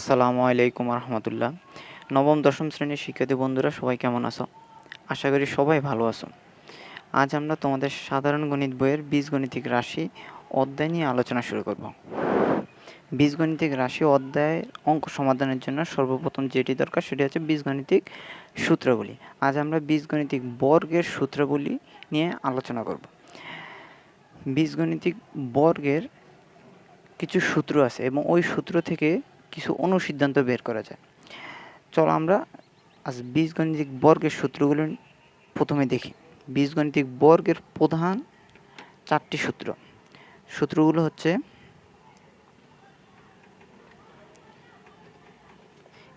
আসসালামু আলাইকুম রহমতুল্লাহ নবম, দশম শ্রেণির শিক্ষার্থী বন্ধুরা, সবাই কেমন আছো? আশা করি সবাই ভালো আছো। আজ আমরা তোমাদের সাধারণ গণিত বইয়ের বীজগণিতিক রাশি অধ্যায় নিয়ে আলোচনা শুরু করব। বীজগণিতিক রাশি অধ্যায়ের অঙ্ক সমাধানের জন্য সর্বপ্রথম যেটি দরকার সেটি হচ্ছে বীজগণিতিক সূত্রগুলি। আজ আমরা বীজগণিতিক বর্গের সূত্রগুলি নিয়ে আলোচনা করব। বীজগণিতিক বর্গের কিছু সূত্র আছে এবং ওই সূত্র থেকে কিছু অনুসিদ্ধান্ত বের করা যায়। চলো আমরা আজ বীজগণিতিক বর্গের সূত্রগুলো প্রথমে দেখি। বীজগণিতিক বর্গের প্রধান চারটি সূত্র। সূত্রগুলো হচ্ছে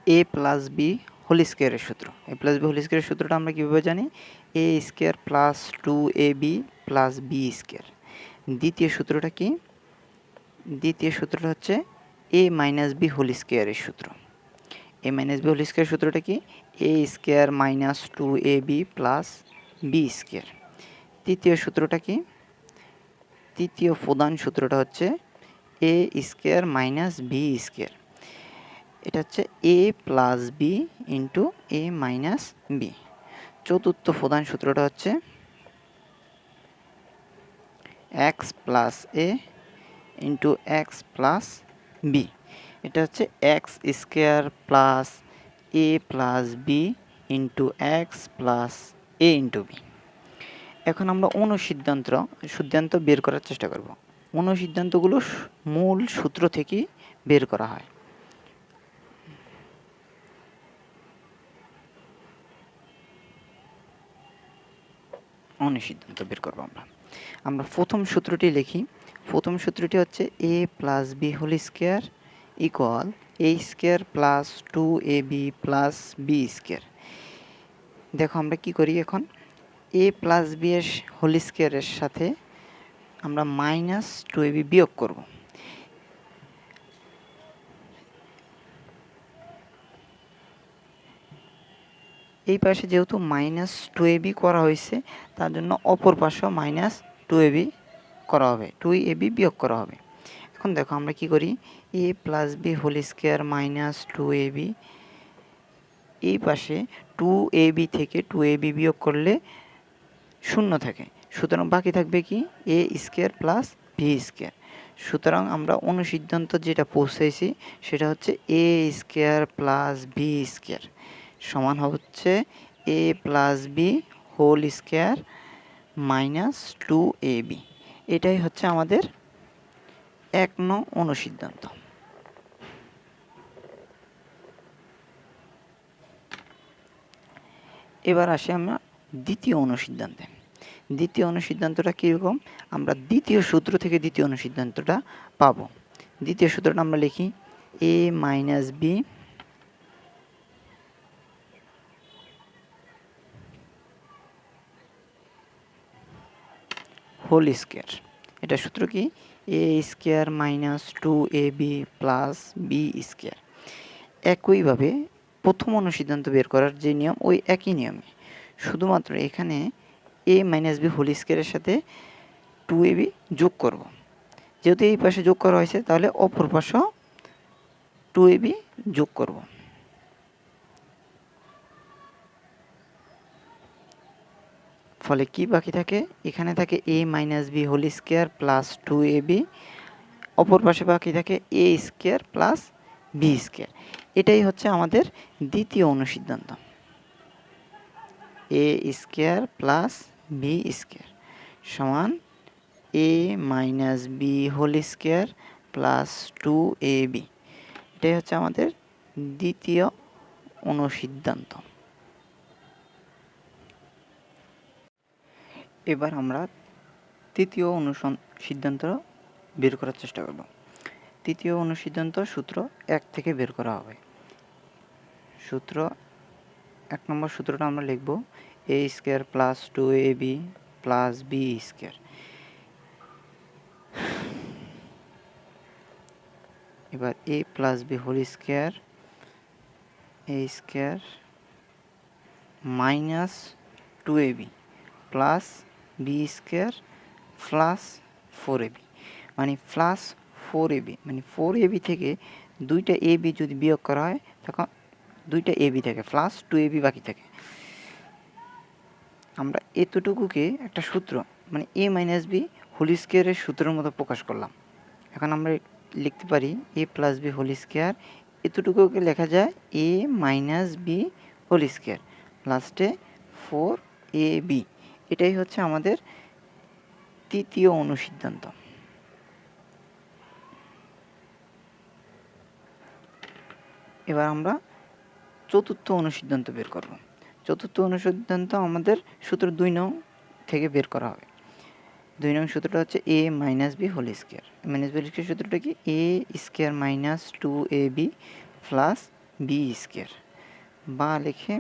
এ প্লাস বি হোল স্কোয়ারের সূত্র। এ প্লাস বি হোল স্কোয়ারের সূত্রটা আমরা কীভাবে জানি? A square plus two A B plus B square দ্বিতীয় সূত্রটা কি? দ্বিতীয় সূত্রটা হচ্ছে এ মাইনাস বি হোল স্কোয়ারের সূত্র। A minus B whole square সূত্রটা কি? A square minus two A B plus B square তৃতীয় সূত্রটা কি? তৃতীয় প্রধান সূত্রটা হচ্ছে A square minus B square এটা হচ্ছে A plus B into A minus B চতুর্থ প্রধান সূত্রটা হচ্ছে X plus A into X plus B এটা হচ্ছে X square plus A plus B into X plus A into B এখন আমরা অনুসিদ্ধান্ত, সিদ্ধান্ত বের করার চেষ্টা করব। অনুসিদ্ধান্তগুলো মূল সূত্র থেকেই বের করা হয়। অনুসিদ্ধান্ত বের করব আমরা। আমরা প্রথম সূত্রটি লিখি। প্রথম সূত্রটি হচ্ছে A plus B whole square equal A square plus two A B plus B square দেখো, আমরা কি করি এখন? এ প্লাস বি এর হোল স্কোয়ারের সাথে আমরা মাইনাস টু এ বি বিয়োগ করব। এই পাশে যেহেতু মাইনাস টু এ বি করা হয়েছে, তার জন্য অপর পাশেও মাইনাস টু এ বি করা হবে টু এ বি বিয়োগ করা হবে। এখন দেখো আমরা কি করি? A plus B whole square minus two A B. এই পাশে টু এ বি থেকে টু এ বি বিয়োগ করলে শূন্য থাকে। সুতরাং বাকি থাকবে কি? A square plus B square. সুতরাং আমরা অনুসিদ্ধান্ত যেটা পৌঁছেছি সেটা হচ্ছে A square plus B square. সমান হচ্ছে A plus B whole square minus two A B. এটাই হচ্ছে আমাদের এক নং অনুসিদ্ধান্ত। এবার আসি আমরা দ্বিতীয় অনুসিদ্ধান্তে। দ্বিতীয় অনুসিদ্ধান্তটা কীরকম? আমরা দ্বিতীয় সূত্র থেকে দ্বিতীয় অনুসিদ্ধান্তটা পাব। দ্বিতীয় সূত্রটা আমরা লিখি A minus B whole square এটা সূত্র কি? A square minus two A B plus B square একইভাবে প্রথম অনুসিদ্ধান্ত বের করার যে নিয়ম, ওই একই নিয়মে। শুধুমাত্র এখানে এ মাইনাস বি হোল স্কোয়ারের সাথে টু এ বি যোগ করব। যেহেতু এই পাশে যোগ করা হয়েছে, তাহলে অপর পাশেও টু এ বি যোগ করব। ফলে কি বাকি থাকে? এখানে থাকে A minus B whole square plus two A B অপর পাশে বাকি থাকে A square plus B square এটাই হচ্ছে আমাদের দ্বিতীয় অনুসিদ্ধান্ত। A square plus B square সমান A minus B whole square plus two A B এটাই হচ্ছে আমাদের দ্বিতীয় অনুসিদ্ধান্ত। এবার আমরা তৃতীয় অনুসন সিদ্ধান্ত বের করার চেষ্টা করব। তৃতীয় অনুসিদ্ধান্ত সূত্র এক থেকে বের করা হবে। সূত্র, এক নম্বর সূত্রটা আমরা লিখব A square plus two A B plus B square এবার A plus B whole square A square minus two A B plus B square plus four A B মানে প্লাস ফোর এবি মানে ফোর এবি থেকে দুইটা A B যদি বিয়োগ করা হয়, তখন দুইটা এ বি থাকে প্লাস টু এ বি বাকি থাকে। আমরা এতটুকুকে একটা সূত্র মানে এ মাইনাস বি হোল স্কোয়ারের সূত্রের মতো প্রকাশ করলাম। এখন আমরা লিখতে পারি A plus B whole square এতটুকুকে লেখা যায় A minus B whole square লাস্টে ফোর এ বি এটাই হচ্ছে আমাদের তৃতীয় অনুসিদ্ধান্ত। এবার আমরা চতুর্থ অনুসিদ্ধান্ত বের করব। চতুর্থ অনুসিদ্ধান্ত আমাদের সূত্র দুই নং থেকে বের করা হবে। দুই নং সূত্রটা হচ্ছে A minus B whole square minus B square সূত্রটা কি? A square minus two A B plus B square বা লিখে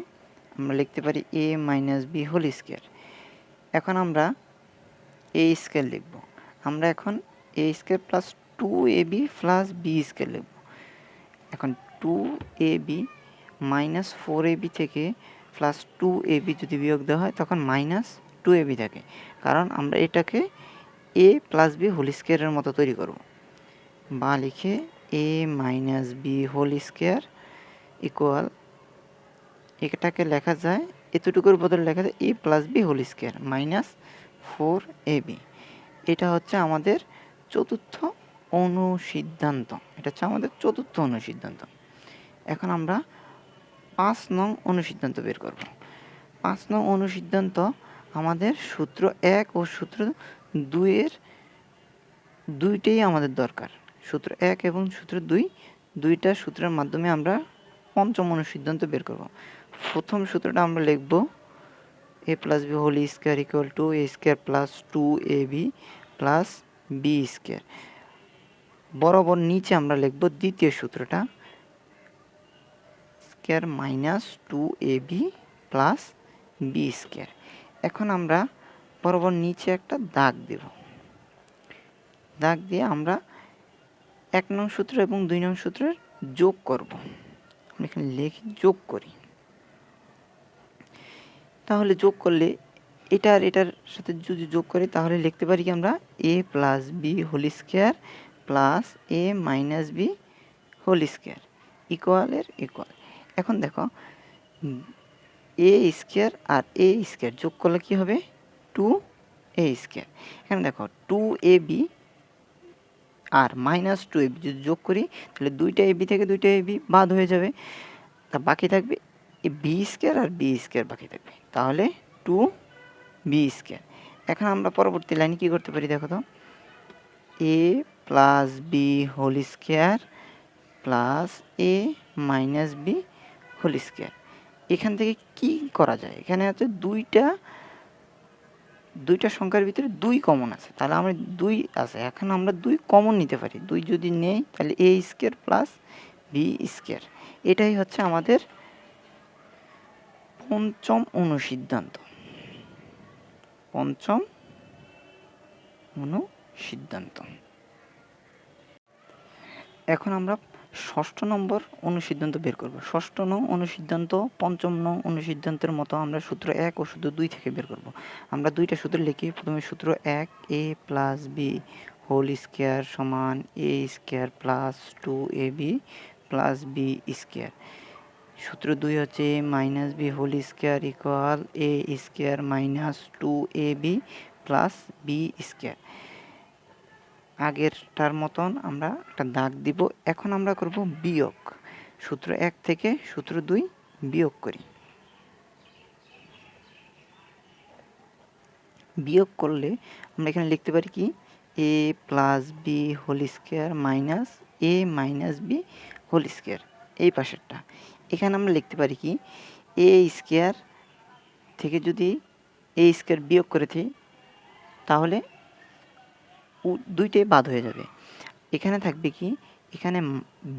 আমরা লিখতে পারি A minus B whole square এখন আমরা এ স্কোয়ার লিখব। আমরা এখন A square plus two A B plus B square লিখব। এখন two A B minus four A B থেকে প্লাস টু এ বি যদি বিয়োগ দেওয়া হয়, তখন মাইনাস টু এ বি থাকে। কারণ আমরা এটাকে এ প্লাস বি হোল স্কোয়ারের মতো তৈরি করব। বা লিখে A minus B whole square equal এটাকে লেখা যায় এতটুকুর বদলে লেখা যায় A plus B whole square minus four A B. এটা হচ্ছে আমাদের চতুর্থ অনুসিদ্ধান্ত। এটা হচ্ছে আমাদের চতুর্থ অনুসিদ্ধান্ত। এখন আমরা পাঁচ নং অনুসিদ্ধান্ত বের করব। পাঁচ নং অনুসিদ্ধান্ত আমাদের সূত্র এক ও সূত্র দুইয়ের দুইটাই আমাদের দরকার। সূত্র এক এবং সূত্র দুই, দুইটা সূত্রের মাধ্যমে আমরা পঞ্চম অনুসিদ্ধান্ত বের করব। প্রথম সূত্রটা আমরা লিখব A plus B whole square equal to A square plus two A B plus B square বরাবর নিচে আমরা লিখব দ্বিতীয় সূত্রটা square minus two A B plus B square এখন আমরা বরাবর নিচে একটা দাগ দেব। দাগ দিয়ে আমরা এক নং সূত্র এবং দুই নং সূত্রের যোগ করব। আমরা এখানে লিখি যোগ করি। তাহলে যোগ করলে এটা আর এটার সাথে যদি যোগ করি, তাহলে লিখতে পারি কি আমরা A plus B whole square plus A minus B whole square ইকুয়ালের equal এখন দেখো এ স্কোয়ার আর এ স্কোয়ার যোগ করলে কি হবে? টু এ স্কোয়ার এখানে দেখো টু এ বি আর মাইনাস টু এ বি যদি যোগ করি, তাহলে দুইটা এ বি থেকে দুইটা এ বি বাদ হয়ে যাবে। তা বাকি থাকবে এ বি স্কোয়ার আর বি স্কোয়ার বাকি থাকবে। তাহলে টু বি স্কোয়ার এখন আমরা পরবর্তী লাইনে কী করতে পারি দেখো তো? A plus B whole square plus A minus B whole square এখান থেকে কি করা যায়? এখানে আছে দুইটা দুইটা সংখ্যার ভিতরে দুই কমন আছে। তাহলে আমরা দুই আছে। এখন আমরা দুই কমন নিতে পারি। দুই যদি নেই, তাহলে A square plus B square এটাই হচ্ছে আমাদের পঞ্চম অনুসিদ্ধান্ত। পঞ্চম অনুসিদ্ধান্ত। এখন আমরা ষষ্ঠ নম্বর অনুসিদ্ধান্ত বের করব। ষষ্ঠ নং অনুসিদ্ধান্ত, পঞ্চম নং অনুসিদ্ধান্তের মতো আমরা সূত্র এক ও সূত্র দুই থেকে বের করব। আমরা দুইটা সূত্র লিখি। প্রথমে সূত্র এক, A plus B whole square সমান A square plus two A B plus B square. সূত্র দুই হচ্ছে A minus B whole square equal A square minus two A B plus B square আগেরটার মতন আমরা একটা দাগ দিব। এখন আমরা করব বিয়োগ। সূত্র এক থেকে সূত্র দুই বিয়োগ করি। বিয়োগ করলে আমরা এখানে লিখতে পারি কি? A plus B whole square minus A minus B whole square এই পাশেরটা। এখানে আমরা লিখতে পারি কি? এ স্কোয়ার থেকে যদি এ স্কোয়ার বিয়োগ করে দিই, তাহলে দুইটাই বাদ হয়ে যাবে। এখানে থাকবে কি? এখানে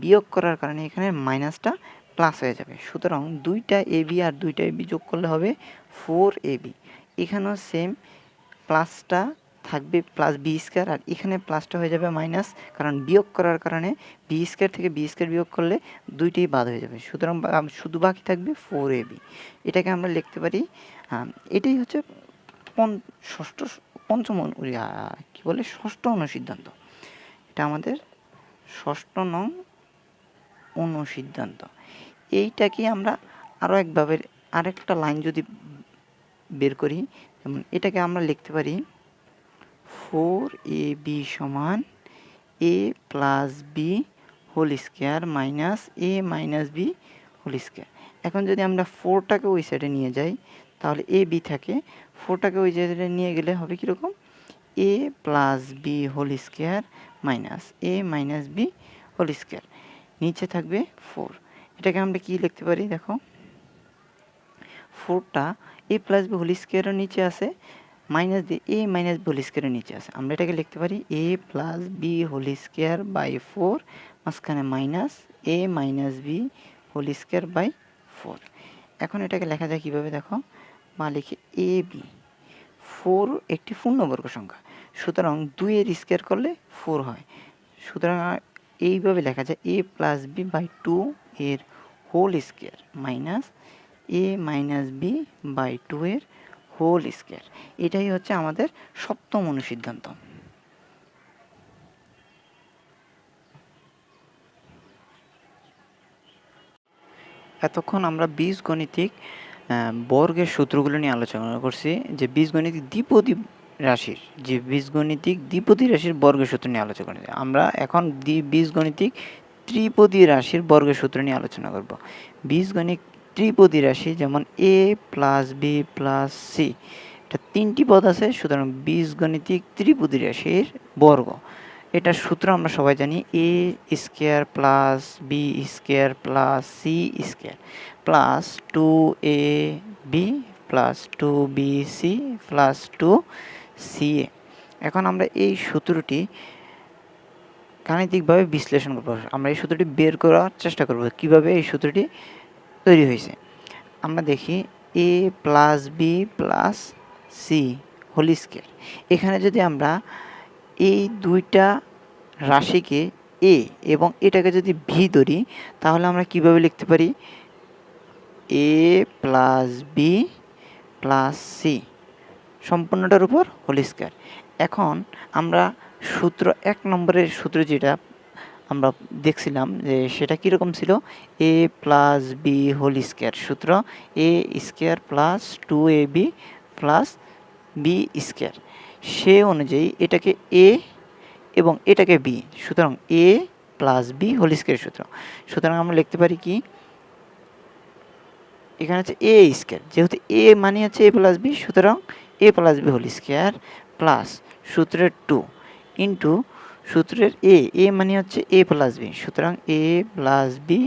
বিয়োগ করার কারণে এখানে মাইনাসটা প্লাস হয়ে যাবে। সুতরাং দুইটা এ বি আর দুইটা এ বি যোগ করলে হবে ফোর এ বি এখানেও সেম প্লাসটা থাকবে প্লাস বি স্কোয়ার আর এখানে প্লাসটা হয়ে যাবে মাইনাস কারণ বিয়োগ করার কারণে বি স্কোয়ার থেকে বি স্কোয়ার বিয়োগ করলে দুইটাই বাদ হয়ে যাবে। সুতরাং শুধু বাকি থাকবে ফোর এ বি এটাকে আমরা লিখতে পারি এটাই হচ্ছে ষষ্ঠ, পঞ্চম কি বলে? ষষ্ঠ অনুসিদ্ধান্ত। এটা আমাদের ষষ্ঠ নং অনুসিদ্ধান্ত। এইটাকে আমরা আরও একভাবে, আরেকটা লাইন যদি বের করি, যেমন এটাকে আমরা লিখতে পারি ফোর এ বি সমান A plus B whole square minus A minus B whole square. এখন যদি আমরা ফোরটাকে ওই সাইডে নিয়ে যাই, তাহলে এ, বি থাকে। ফোরটাকে ওই সাইডে নিয়ে গেলে হবে কীরকম? A plus B whole square minus A minus B whole square. নিচে থাকবে ফোর। এটাকে আমরা কি লিখতে পারি? দেখো। ফোরটা এ প্লাস বি হোল স্কোয়ারের নিচে আছে। মাইনাস দিয়ে এ মাইনাস বি হোল স্কোয়ারের নিচে আছে। আমরা এটাকে লিখতে পারি A plus B whole square by four, মাঝখানে minus A minus B whole square by four. এখন এটাকে লেখা যায় কীভাবে দেখো? বা লিখে এ বি। ফোর একটি পূর্ণবর্গ সংখ্যা। সুতরাং দুইয়ের স্কোয়ার করলে ফোর হয়। সুতরাং এইভাবে লেখা যায় A plus B by two এর whole square minus A minus B by two এর হোল স্কোয়ার। এটাই হচ্ছে আমাদের সপ্তম অনুসিদ্ধান্ত। এতক্ষণ আমরা বীজগণিতিক বর্গের সূত্রগুলো নিয়ে আলোচনা করছি যে বীজগণিতিক দ্বিপদী রাশির, যে বীজগণিতিক দ্বিপদী রাশির বর্গের সূত্র নিয়ে আলোচনা করছি। আমরা এখন বীজগণিতিক ত্রিপদী রাশির বর্গের সূত্র নিয়ে আলোচনা করব। বীজগণিত ত্রিপদী রাশি, যেমন A plus B plus C এটা তিনটি পদ আছে, সুতরাং বীজগণিতিক ত্রিপদী রাশির বর্গ। এটার সূত্র আমরা সবাই জানি A square plus B square plus C square plus two A B plus two B C plus two C A এখন আমরা এই সূত্রটি গাণিতিকভাবে বিশ্লেষণ করব। আমরা এই সূত্রটি বের করার চেষ্টা করব, কীভাবে এই সূত্রটি তৈরি হয়েছে। আমরা দেখি A plus B plus C whole square এখানে যদি আমরা এই দুইটা রাশিকে এ এবং এটাকে যদি ভি ধরি, তাহলে আমরা কীভাবে লিখতে পারি? A plus B plus C সম্পূর্ণটার উপর হোল স্কোয়ার এখন আমরা সূত্র এক নম্বরের সূত্র যেটা আমরা দেখছিলাম যে সেটা কীরকম ছিল? A plus B whole square সূত্র। A square plus two A B plus B square সে অনুযায়ী এটাকে এ এবং এটাকে বি সুতরাং A plus B whole square সূত্র। সুতরাং আমরা লিখতে পারি কি? এখানে হচ্ছে এ স্কোয়ার যেহেতু এ মানে হচ্ছে এ প্লাস বি সুতরাং A plus B whole square plus সূত্রের টু ইন্টু সূত্রের এ এ মানে হচ্ছে এ প্লাস বি সুতরাং এ প্লাস বি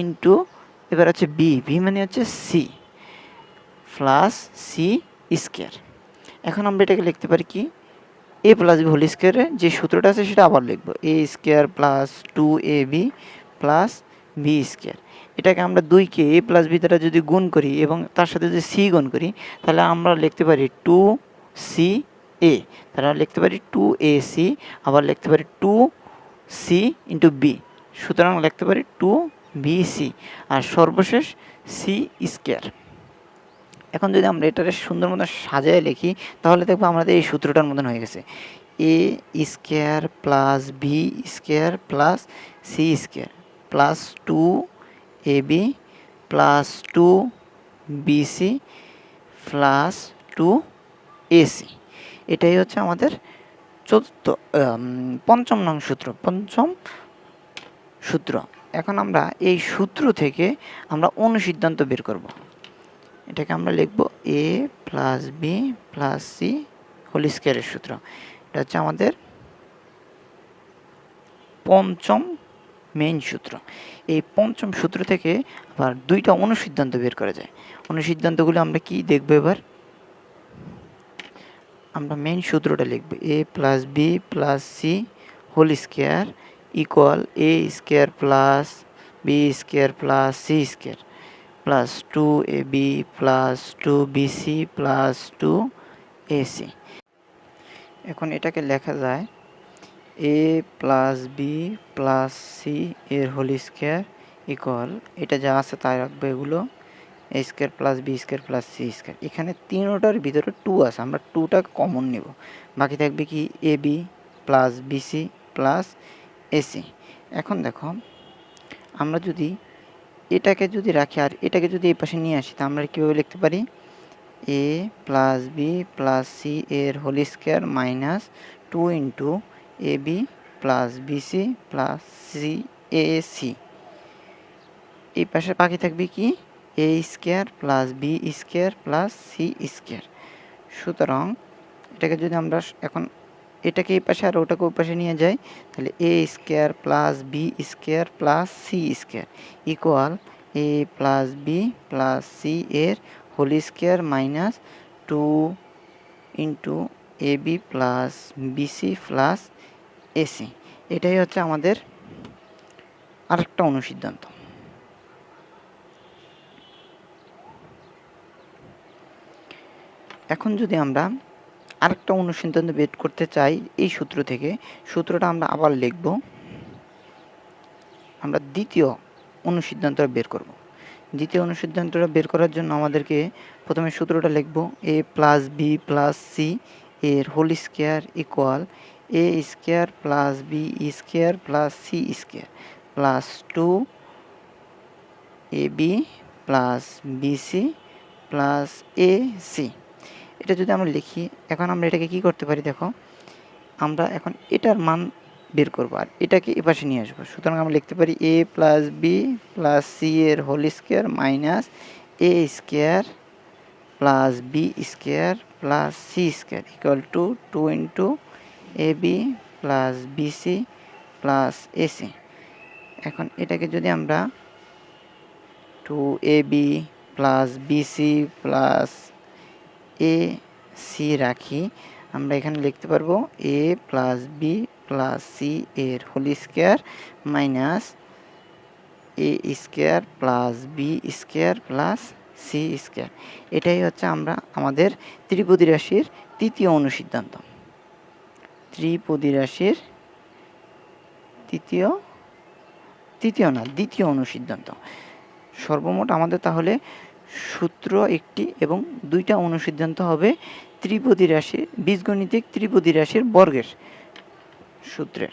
ইন্টু এবার হচ্ছে বি বি মানে হচ্ছে সি প্লাস সি স্কোয়ার এখন আমরা এটাকে লিখতে পারি কি? এ প্লাস বি হোল স্কোয়ারে যে সূত্রটা আছে সেটা আবার লিখব। A square plus two A B plus B square এটাকে আমরা দুইকে এ প্লাস বি দ্বারা যদি গুণ করি এবং তার সাথে যদি সি গুণ করি, তাহলে আমরা লিখতে পারি টু সি এ তাহলে লিখতে পারি টু এ সি আবার লিখতে পারি টু সি ইন্টু বি সুতরাং লিখতে পারি টু বি সি আর সর্বশেষ সি স্কোয়ার এখন যদি আমরা এটাকে সুন্দর মতো সাজায় লিখি, তাহলে দেখব আমাদের এই সূত্রটার মতন হয়ে গেছে। A square plus B square plus C square plus two A B plus two BC plus two AC এটাই হচ্ছে আমাদের চতুর্থ পঞ্চম নং সূত্র, পঞ্চম সূত্র। এখন আমরা এই সূত্র থেকে আমরা অনুসিদ্ধান্ত বের করব। এটাকে আমরা লিখব A plus B plus C whole স্কোয়ারের সূত্র। এটা হচ্ছে আমাদের পঞ্চম মেইন সূত্র। এই পঞ্চম সূত্র থেকে আবার দুইটা অনুসিদ্ধান্ত বের করা যায়। অনুসিদ্ধান্তগুলো আমরা কি দেখব এবার? আমরা মেইন সূত্রটা লিখব A plus B plus C whole square equal A square plus B square plus C square plus two A B plus two BC plus two AC এখন এটাকে লেখা যায় A plus B plus C এর whole square equal এটা যা আছে তাই রাখব এগুলো। A square plus B square plus C square এখানে তিনোটার ভিতরে টু আছে, আমরা টুটা কমন নেব। বাকি থাকবে কি A B plus BC plus AC এখন দেখো, আমরা যদি এটাকে যদি রাখি আর এটাকে যদি এই পাশে নিয়ে আসি, তা আমরা কীভাবে লিখতে পারি? A plus B plus C এর whole square minus two into A B plus BC plus C A C এই পাশে বাকি থাকবে কি? A square plus B square plus C square সুতরাং, এটাকে যদি আমরা এখন এটাকে এই পাশে আর ওটাকে ওই পাশে নিয়ে যাই, তাহলে A square plus B square plus C square equal A plus B plus C এর whole square minus two into A B plus BC plus AC এটাই হচ্ছে আমাদের আরেকটা অনুসিদ্ধান্ত। এখন যদি আমরা আরেকটা অনুসিদ্ধান্ত বের করতে চাই এই সূত্র থেকে, সূত্রটা আমরা আবার লিখব। আমরা দ্বিতীয় অনুসিদ্ধান্তটা বের করব। দ্বিতীয় অনুসিদ্ধান্তটা বের করার জন্য আমাদেরকে প্রথমে সূত্রটা লিখব A plus B plus C এর whole square equal A square plus B square plus C square plus two A B plus BC plus A C এটা যদি আমরা লিখি, এখন আমরা এটাকে কি করতে পারি দেখো, আমরা এখন এটার মান বের করব আর এটাকে এপাশে নিয়ে আসব। সুতরাং আমরা লিখতে পারি A plus B plus C এর whole square minus A square plus B square plus C square equal to two into A B plus BC plus AC এখন এটাকে যদি আমরা two A B plus BC plus A, C রাখি। আমরা এখানে লিখতে পারব A plus B plus C এর whole square minus A square plus B square plus C square. এটাই হচ্ছে আমরা আমাদের ত্রিপদী রাশির তৃতীয় অনুসিদ্ধান্ত। ত্রিপদী রাশির তৃতীয় তৃতীয় না, দ্বিতীয় অনুসিদ্ধান্ত। সর্বমোট আমাদের তাহলে সূত্র একটি এবং দুইটা অনুসিদ্ধান্ত হবে ত্রিপদী রাশি, বীজগণিতিক ত্রিপদী রাশির বর্গের সূত্রের।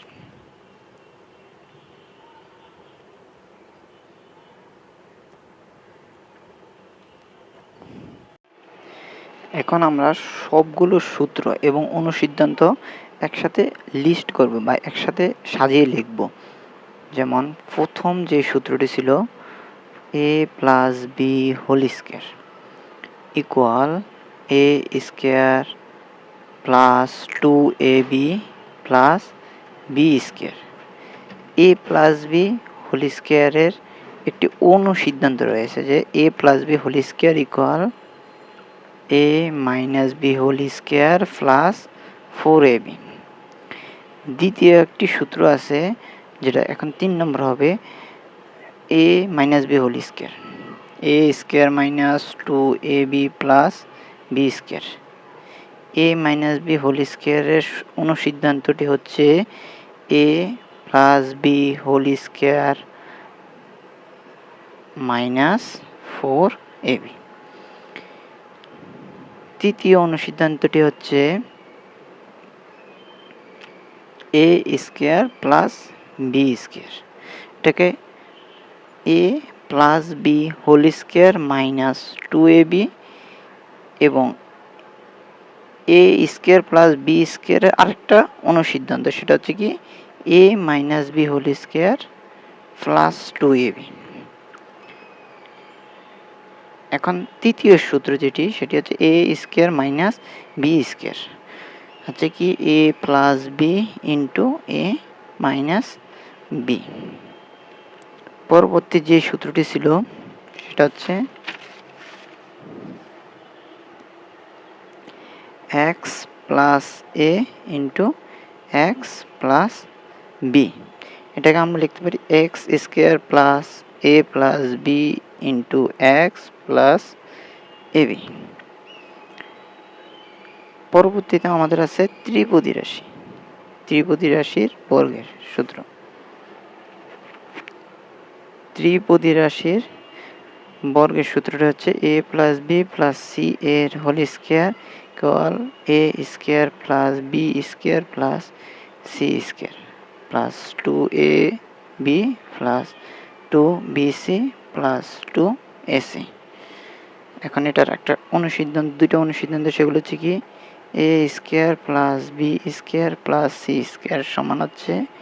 এখন আমরা সবগুলো সূত্র এবং অনুসিদ্ধান্ত একসাথে লিস্ট করব বা একসাথে সাজিয়ে লিখব। যেমন প্রথম যে সূত্রটি ছিল A plus B whole square equal A square plus two A B plus B square A plus B whole স্কোয়ারের একটি অনুসিদ্ধান্ত রয়েছে যে A plus B whole square equal A minus B whole square plus four A B দ্বিতীয় একটি সূত্র আছে, যেটা এখন তিন নম্বর হবে A minus B whole square A square minus two A B plus B square A minus B whole স্কোয়ারের অনুসিদ্ধান্তটি হচ্ছে A plus B whole square minus four A B তৃতীয় অনুসিদ্ধান্তটি হচ্ছে A square plus B square এটাকে A plus B whole square minus two A B এবং A square plus B স্কোয়ারের আরেকটা অনুসিদ্ধান্ত, সেটা হচ্ছে কি A minus B whole square plus two A B এখন তৃতীয় সূত্র যেটি, সেটি হচ্ছে A square minus B square হচ্ছে কি A plus B into A minus B পরবর্তী যে সূত্রটি ছিল, সেটা হচ্ছে X plus A into X plus B এটাকে আমরা লিখতে পারি X square plus A plus B into X plus A B পরবর্তীতে আমাদের আছে ত্রিপদী রাশি। ত্রিপদী রাশির বর্গের সূত্র। ত্রিপদী রাশির বর্গের সূত্রটা হচ্ছে A plus B plus C এর whole square equal A square plus B square plus C square plus two A B plus two B C plus two AC এখন এটার একটা অনুসিদ্ধান্ত দুটো অনুসিদ্ধান্ত, সেগুলো হচ্ছে কি A square plus B square plus C square সমান হচ্ছে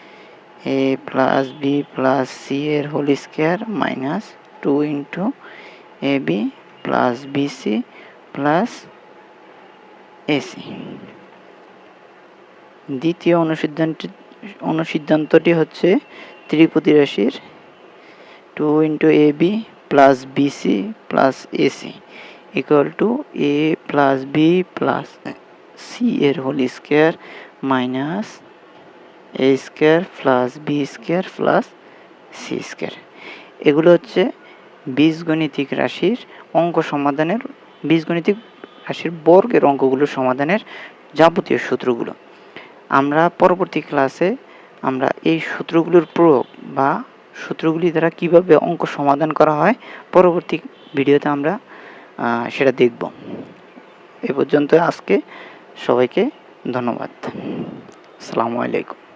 A plus B plus C এর whole square minus two into A B plus BC plus AC দ্বিতীয় অনুসিদ্ধান্ত অনুসিদ্ধান্তটি হচ্ছে ত্রিপতি রাশির two into A B plus BC plus AC equal to A plus B plus C এর whole square minus A square plus B square plus C square এগুলো হচ্ছে বীজগণিতিক রাশির অঙ্ক সমাধানের, বীজগণিতিক রাশির বর্গের অঙ্কগুলো সমাধানের যাবতীয় সূত্রগুলো। আমরা পরবর্তী ক্লাসে আমরা এই সূত্রগুলোর প্রয়োগ বা সূত্রগুলি দ্বারা কীভাবে অঙ্ক সমাধান করা হয়, পরবর্তী ভিডিওতে আমরা সেটা দেখব। এ পর্যন্ত আজকে সবাইকে ধন্যবাদ। আসসালামু আলাইকুম।